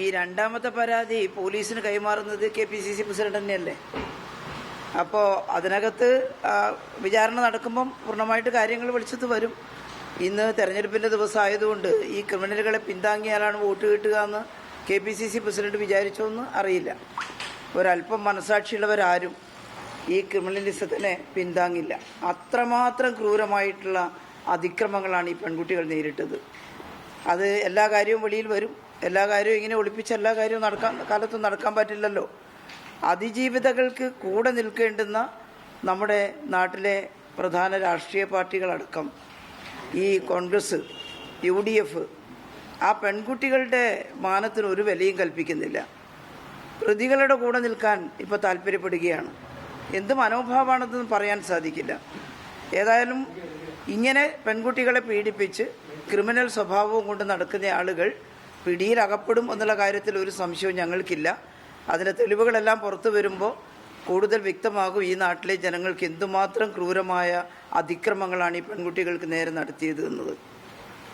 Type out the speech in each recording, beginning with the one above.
ഈ രണ്ടാമത്തെ പരാതി പോലീസിന് കൈമാറുന്നത് K P C C president തന്നെയല്ലേ? അപ്പോൾ അതിനകത്ത് വിചാരണ നടക്കുമ്പം പൂർണമായിട്ട് കാര്യങ്ങൾ വെളിച്ചത്ത് വരും. ഇന്ന് തെരഞ്ഞെടുപ്പിന്റെ ദിവസമായതുകൊണ്ട് ഈ ക്രിമിനലുകളെ പിന്താങ്ങിയാലാണ് വോട്ട് കിട്ടുക എന്ന് K P C C president വിചാരിച്ചോന്ന് അറിയില്ല. ഒരല്പം മനസാക്ഷിയുള്ളവരാരും ഈ ക്രിമിനലിസത്തിനെ പിന്താങ്ങില്ല. അത്രമാത്രം ക്രൂരമായിട്ടുള്ള അതിക്രമങ്ങളാണ് ഈ പെൺകുട്ടികൾ നേരിട്ടത്. അത് എല്ലാ കാര്യവും വെളിയിൽ വരും. എല്ലാ കാര്യവും ഇങ്ങനെ ഒളിപ്പിച്ച് എല്ലാ കാര്യവും നടക്കാൻ കാലത്തും നടക്കാൻ പറ്റില്ലല്ലോ. അതിജീവിതകൾക്ക് കൂടെ നിൽക്കേണ്ടുന്ന നമ്മുടെ നാട്ടിലെ പ്രധാന രാഷ്ട്രീയ പാർട്ടികളടക്കം ഈ കോൺഗ്രസ് യു ഡി എഫ് ആ പെൺകുട്ടികളുടെ മാനത്തിന് ഒരു വിലയും കൽപ്പിക്കുന്നില്ല. പ്രതികളുടെ കൂടെ നിൽക്കാൻ ഇപ്പോൾ താല്പര്യപ്പെടുകയാണ്. എന്ത് മനോഭാവമാണെന്ന് പറയാൻ സാധിക്കില്ല. ഏതായാലും ഇങ്ങനെ പെൺകുട്ടികളെ പീഡിപ്പിച്ച് ക്രിമിനൽ സ്വഭാവവും കൊണ്ട് നടക്കുന്ന ആളുകൾ പിടിയിൽ അകപ്പെടും എന്നുള്ള കാര്യത്തിൽ ഒരു സംശയവും ഞങ്ങൾക്കില്ല. അതിന്റെ തെളിവുകളെല്ലാം പുറത്തു വരുമ്പോൾ കൂടുതൽ വ്യക്തമാകും ഈ നാട്ടിലെ ജനങ്ങൾക്ക് എന്തുമാത്രം ക്രൂരമായ അതിക്രമങ്ങളാണ് ഈ പെൺകുട്ടികൾക്ക് നേരെ നടത്തിയത് എന്നത്.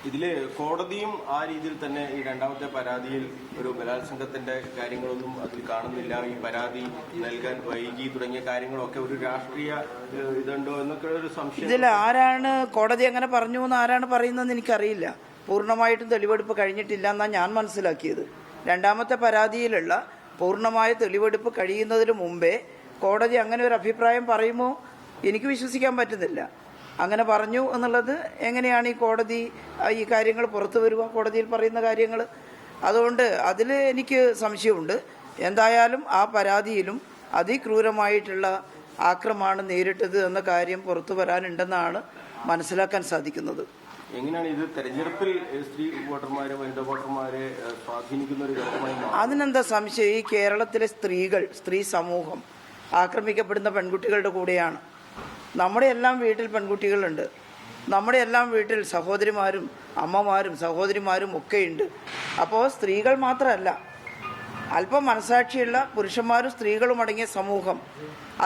ഇതിൽ കോടതിയും ആ രീതിയിൽ തന്നെ ഈ രണ്ടാമത്തെ പരാതിയിൽ ഒരു ബലാത്സംഗത്തിന്റെ കാര്യങ്ങളൊന്നും അതിൽ കാണുന്നില്ല. ഈ പരാതി നൽകാൻ വൈകി തുടങ്ങിയ കാര്യങ്ങളൊക്കെ ഒരു രാഷ്ട്രീയ ഇതുണ്ടോ എന്നൊക്കെ ഒരു സംശയം. ഇതിൽ ആരാണ് കോടതി അങ്ങനെ പറഞ്ഞു എന്ന് ആരാണ് പറയുന്നതെന്ന് എനിക്കറിയില്ല. പൂർണമായിട്ടും തെളിവെടുപ്പ് കഴിഞ്ഞിട്ടില്ല എന്നാണ് ഞാൻ മനസ്സിലാക്കിയത്. രണ്ടാമത്തെ പരാതിയിലുള്ള പൂർണമായ തെളിവെടുപ്പ് കഴിയുന്നതിന് മുമ്പേ കോടതി അങ്ങനെ ഒരു അഭിപ്രായം പറയുമോ? എനിക്ക് വിശ്വസിക്കാൻ പറ്റുന്നില്ല. അങ്ങനെ പറഞ്ഞു എന്നുള്ളത് എങ്ങനെയാണ് ഈ കോടതി ഈ കാര്യങ്ങൾ പുറത്തു വരിക കോടതിയിൽ പറയുന്ന കാര്യങ്ങൾ? അതുകൊണ്ട് അതിൽ എനിക്ക് സംശയമുണ്ട്. എന്തായാലും ആ പരാതിയിലും അതിക്രൂരമായിട്ടുള്ള ആക്രമാണ് നേരിട്ടത് എന്ന കാര്യം പുറത്തു വരാനുണ്ടെന്നാണ് മനസ്സിലാക്കാൻ സാധിക്കുന്നത്. എങ്ങനെയാണ് ഇത് തെരഞ്ഞെടുപ്പിൽ സ്ത്രീ വോട്ടർമാരെ വനിതാ വോട്ടർമാരെ സ്വാധീനിക്കുന്ന ഒരു അതിനെന്താ സംശയം? ഈ കേരളത്തിലെ സ്ത്രീകൾ സ്ത്രീ സമൂഹം ആക്രമിക്കപ്പെടുന്ന പെൺകുട്ടികളുടെ കൂടെയാണ്. നമ്മുടെ എല്ലാം വീട്ടിൽ പെൺകുട്ടികളുണ്ട്. നമ്മുടെ എല്ലാം വീട്ടിൽ സഹോദരിമാരും അമ്മമാരും സഹോദരിമാരും ഒക്കെയുണ്ട്. അപ്പോൾ സ്ത്രീകൾ മാത്രമല്ല അല്പം മനസാക്ഷിയുള്ള പുരുഷന്മാരും സ്ത്രീകളും അടങ്ങിയ സമൂഹം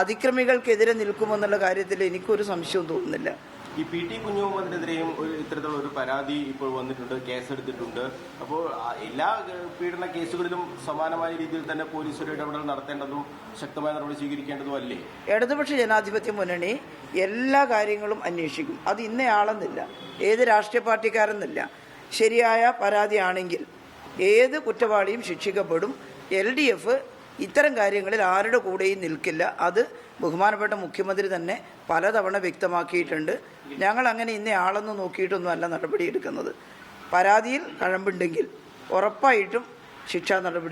അതിക്രമികൾക്കെതിരെ നിൽക്കുമെന്നുള്ള കാര്യത്തിൽ എനിക്കൊരു സംശയവും തോന്നുന്നില്ല. ഈ പി ടി കുഞ്ഞുമുഹമ്മദിനെതിരെയും ഒരു ഇത്തരത്തിലുള്ള ഒരു പരാതി ഇപ്പോൾ വന്നിട്ടുണ്ട് കേസെടുത്തിട്ടുണ്ട്. അപ്പോൾ എല്ലാ പീഡന കേസുകളിലും സമാനമായ രീതിയിൽ തന്നെ പോലീസ് ഒരു ഇടപെടൽ നടത്തേണ്ടതും ശക്തമായ നടപടി സ്വീകരിക്കേണ്ടതും അല്ലേ? ഇടതുപക്ഷ ജനാധിപത്യ മുന്നണി എല്ലാ കാര്യങ്ങളും അന്വേഷിക്കും. അത് ഇന്നയാളെന്നില്ല ഏത് രാഷ്ട്രീയ പാർട്ടിക്കാരെന്നില്ല. ശരിയായ പരാതിയാണെങ്കിൽ ഏത് കുറ്റവാളിയും ശിക്ഷിക്കപ്പെടും. എൽ ഡി എഫ് ഇത്തരം കാര്യങ്ങളിൽ ആരുടെ കൂടെയും നിൽക്കില്ല. അത് ബഹുമാനപ്പെട്ട മുഖ്യമന്ത്രി തന്നെ പലതവണ വ്യക്തമാക്കിയിട്ടുണ്ട്. ഞങ്ങൾ അങ്ങനെ ഇന്നയാളെന്ന് നോക്കിയിട്ടൊന്നുമല്ല നടപടിയെടുക്കുന്നത്. പരാതിയിൽ കഴമ്പുണ്ടെങ്കിൽ ഉറപ്പായിട്ടും ശിക്ഷാ നടപടികൾ